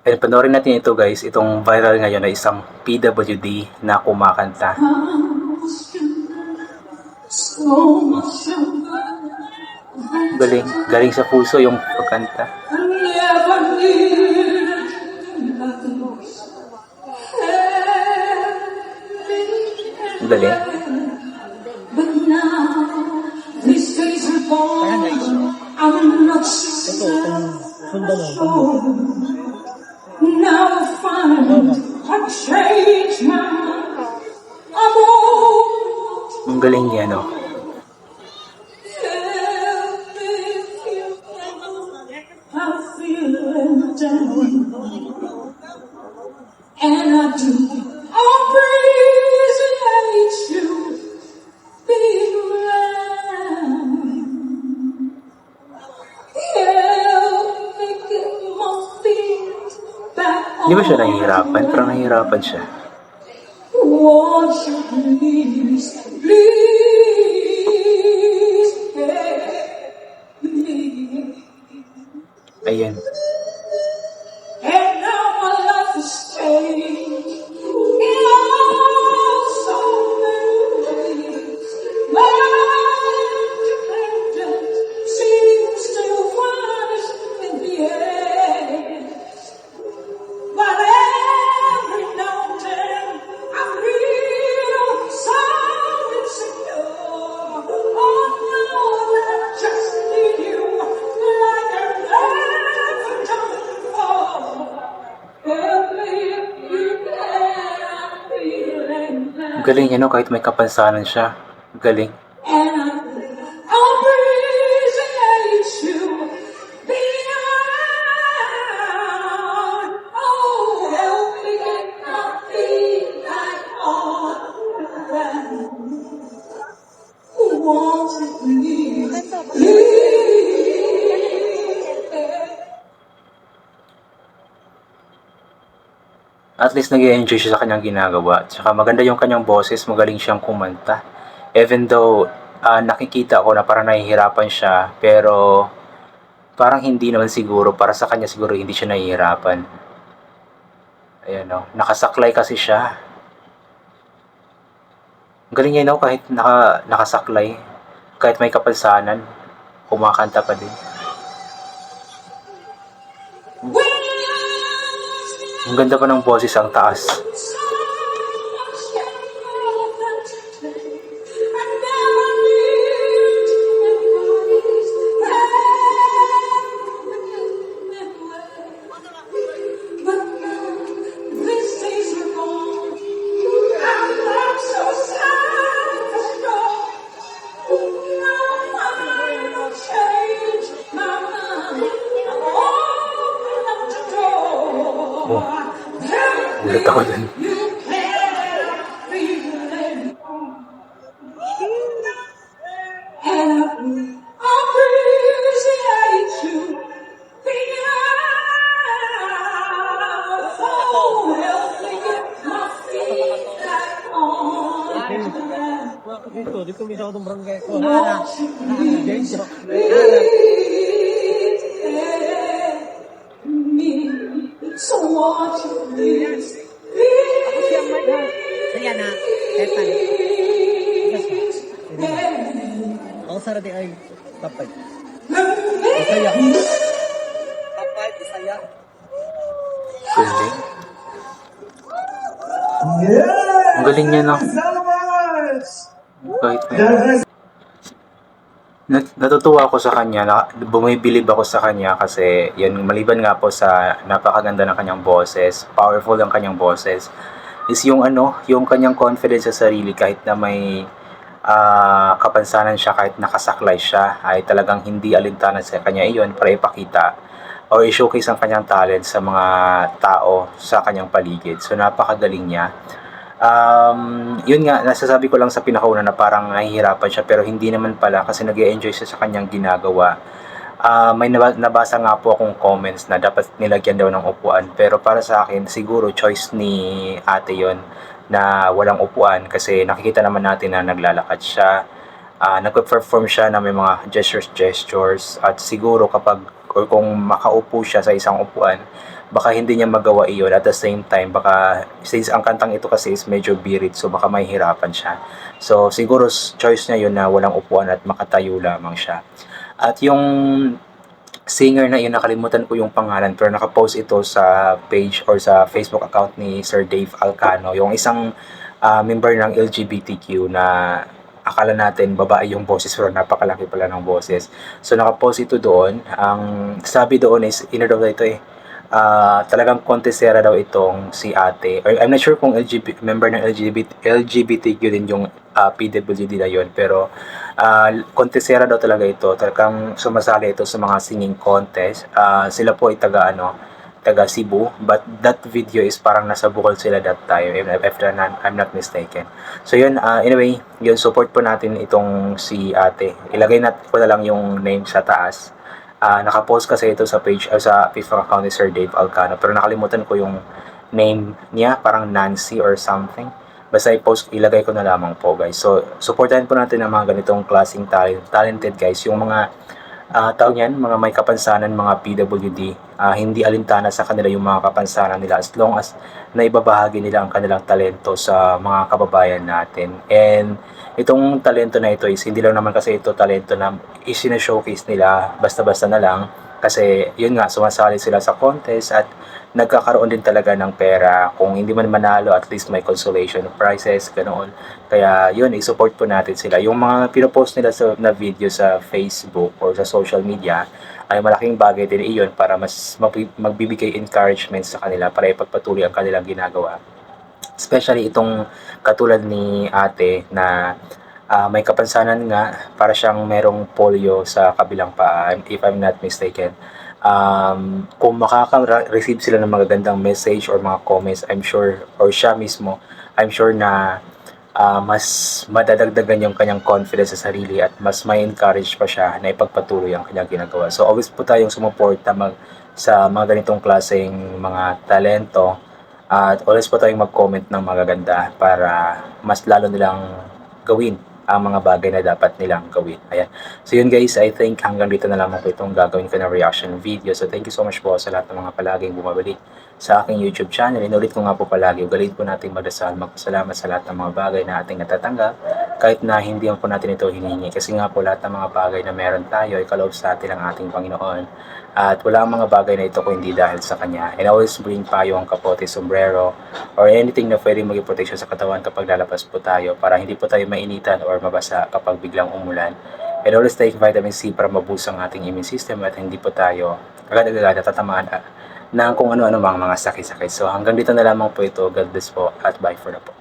And panoorin natin ito guys, itong viral ngayon na isang PWD na kumakanta. Galing, galing sa puso yung pagkanta. Galing. I'm not Ito, itong sunda Ang galing niya, no? And I do appreciate you being around. Help me get my feet back Di ba siya nahihirapan? Parang nahihirapan siya. Won't you please, please me? Ayan. Galing niya, no? Kahit may kapansanan siya. Galing. At least nag enjoy siya sa kanyang ginagawa. Tsaka maganda yung kanyang boses, magaling siyang kumanta. Even though ah, nakikita ko na parang nahihirapan siya, pero parang hindi naman siguro, para sa kanya siguro hindi siya nahihirapan. Ayan o, nakasaklay kasi siya. Galing niya no, kahit naka, nakasaklay, kahit may kapansanan, kumakanta pa din. Ang ganda pa ng boses, ang taas. Ground. Dito, dito may sa itong barangay ko. Ah, Won't you please, Dito. please help me? So won't you please, Saya na. Please Ako sa rati ay tapay. help me? Saya. Tapay, saya. Galing. Ang galing niya, no? Kahit may... Nat- natutuwa ako sa kanya, na, bumibilib ako sa kanya kasi yan, maliban nga po sa napakaganda ng kanyang boses, powerful ang kanyang boses, is yung ano, yung kanyang confidence sa sarili kahit na may ah, kapansanan siya, kahit nakasaklay siya, ay talagang hindi alintanan sa kanya iyon para ipakita or i-showcase ang kanyang talent sa mga tao sa kanyang paligid. So napakagaling niya. Um, yun nga, nasasabi ko lang sa pinakauna na parang nahihirapan siya pero hindi naman pala kasi nag enjoy siya sa kanyang ginagawa. Ah, may naba- nabasa nga po akong comments na dapat nilagyan daw ng upuan pero para sa akin siguro choice ni ate yon na walang upuan kasi nakikita naman natin na naglalakad siya ah nagpe-perform siya na may mga gestures gestures at siguro kapag or kung makaupo siya sa isang upuan, baka hindi niya magawa iyon. At the same time baka since ang kantang ito kasi is medyo birit so baka mahihirapan siya. So siguro choice niya yun na walang upuan at makatayo lamang siya. At yung singer na yun nakalimutan ko yung pangalan pero nakapost ito sa page or sa Facebook account ni Sir Dave Alcano yung isang ah, member ng LGBTQ na akala natin babae yung boses pero napakalaki pala ng boses. So nakapost ito doon. Ang sabi doon is ino daw ito eh ah talagang kontesera daw itong si ate. Or, I'm not sure kung LGBT, member ng LGBT, LGBTQ din yung ah, PWD na yun. Pero ah kontesera daw talaga ito. Talagang sumasali ito sa mga singing contest. Ah, sila po ay taga ano, taga Cebu. But that video is parang nasa Bukol sila that time. If, if I'm, not mistaken. So yun, ah, anyway, yun, support po natin itong si ate. Ilagay natin ko na lang yung name sa taas. Ah, nakapost kasi ito sa page uh, sa Facebook account ni Sir Dave Alcano. Pero nakalimutan ko yung name niya parang Nancy or something. Basta i-post ilagay ko na lamang po guys. So supportahan po natin ang mga ganitong klaseng talent, talented guys. Yung mga ah tawag yan mga may kapansanan mga PWD ah, hindi alintana sa kanila yung mga kapansanan nila as long as naibabahagi nila ang kanilang talento sa mga kababayan natin. And itong talento na ito is hindi lang naman kasi ito talento na isina-showcase nila basta-basta na lang kasi yun nga sumasali sila sa contest at nagkakaroon din talaga ng pera kung hindi man manalo at least may consolation prizes ganoon. Kaya yun i-support po natin sila. Yung mga pinopost nila sa na video sa Facebook or sa social media ay malaking bagay din iyon para mas magbibigay encouragement sa kanila para ipagpatuloy ang kanilang ginagawa. Especially itong katulad ni ate na ah, may kapansanan nga para siyang merong polio sa kabilang paa if I'm not mistaken. Um, kung makaka-receive sila ng magagandang message or mga comments I'm sure or siya mismo I'm sure na ah, mas madadagdagan yung kanyang confidence sa sarili at mas may encourage pa siya na ipagpatuloy ang kanyang ginagawa. So always po tayong sumuporta mag, sa mga ganitong klaseng mga talento at always po tayong mag-comment ng magaganda para mas lalo nilang gawin ang mga bagay na dapat nilang gawin. Ayan. So yun guys, I think hanggang dito na lamang po itong gagawin ko na reaction video. So thank you so much po sa lahat ng mga palaging bumabalik sa aking YouTube channel. Inulit ko nga po palagi, ugalit po natin magdasal, magpasalamat sa lahat ng mga bagay na ating natatanggap kahit na hindi po natin ito hiningi. Kasi nga po lahat ng mga bagay na meron tayo ay kaloob sa atin ng ating Panginoon. At wala ang mga bagay na ito kung hindi dahil sa Kanya. And always bring payong kapote, sombrero, or anything na pwedeng maging protection sa katawan kapag lalabas po tayo para hindi po tayo mainitan or mabasa kapag biglang umulan. And always take vitamin C para maboost ang ating immune system at hindi po tayo agad-agad natatamaan ng kung ano-ano mga mga sakit-sakit. So hanggang dito na lamang po ito. God bless po at bye for na po.